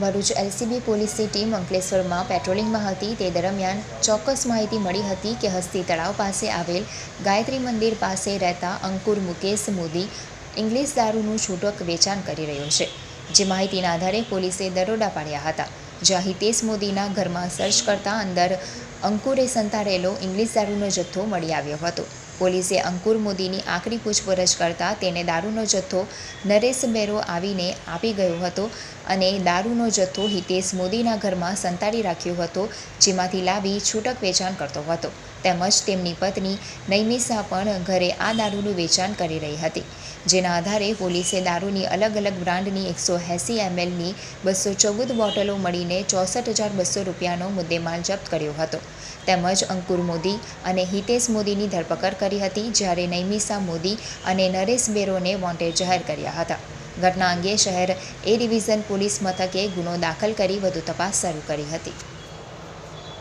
Bharuch LCB પોલીસની team અંકલેશ્વરમાં પેટ્રોલિંગમાં હતી. તે દરમિયાન ચોક્કસ માહિતી મળી હતી કે હસ્તી તળાવ પાસે આવેલ ગાયત્રી મંદિર પાસે રહેતા અંકુર મુકેશ મોદી ઇંગ્લિશ દારૂનું છૂટક વેચાણ કરી રહ્યો છે. જે માહિતીના આધારે પોલીસે દરોડા પાડ્યા હતા. જ્યાં હિતેશ મોદીના ઘરમાં સર્ચ કરતા અંદર અંકુરે સંતાડેલો ઇંગ્લિશ દારૂનો જથ્થો મળી આવ્યો હતો. પોલીસે અંકુર મોદીની આકરી પૂછપરછ કરતાં તેને દારૂનો જથ્થો નરેશ બેરો આવીને આપી ગયો હતો અને દારૂનો જથ્થો હિતેશ મોદીના ઘરમાં સંતાડી રાખ્યો હતો, જેમાંથી લાવી છૂટક વેચાણ કરતો હતો. તેમજ તેમની પત્ની નૈમિષા પણ ઘરે આ દારૂનું વેચાણ કરી રહી હતી. જેના આધારે પોલીસે દારૂની અલગ અલગ બ્રાન્ડની એકસો એંસી એમએલની બસો ચૌદ બોટલો મળીને ચોસઠ હજાર બસો રૂપિયાનો મુદ્દેમાલ જપ્ત કર્યો હતો. તેમજ અંકુર મોદી અને હિતેશ મોદીની ધરપકડ કરી હતી જ્યારે નૈમિષા મોદી અને નરેશ બેરોને વોન્ટેડ જાહેર કર્યા હતા. ઘટના અંગે શહેર એ ડિવિઝન પોલીસ મથકે ગુનો દાખલ કરી વધુ તપાસ શરૂ કરી હતી.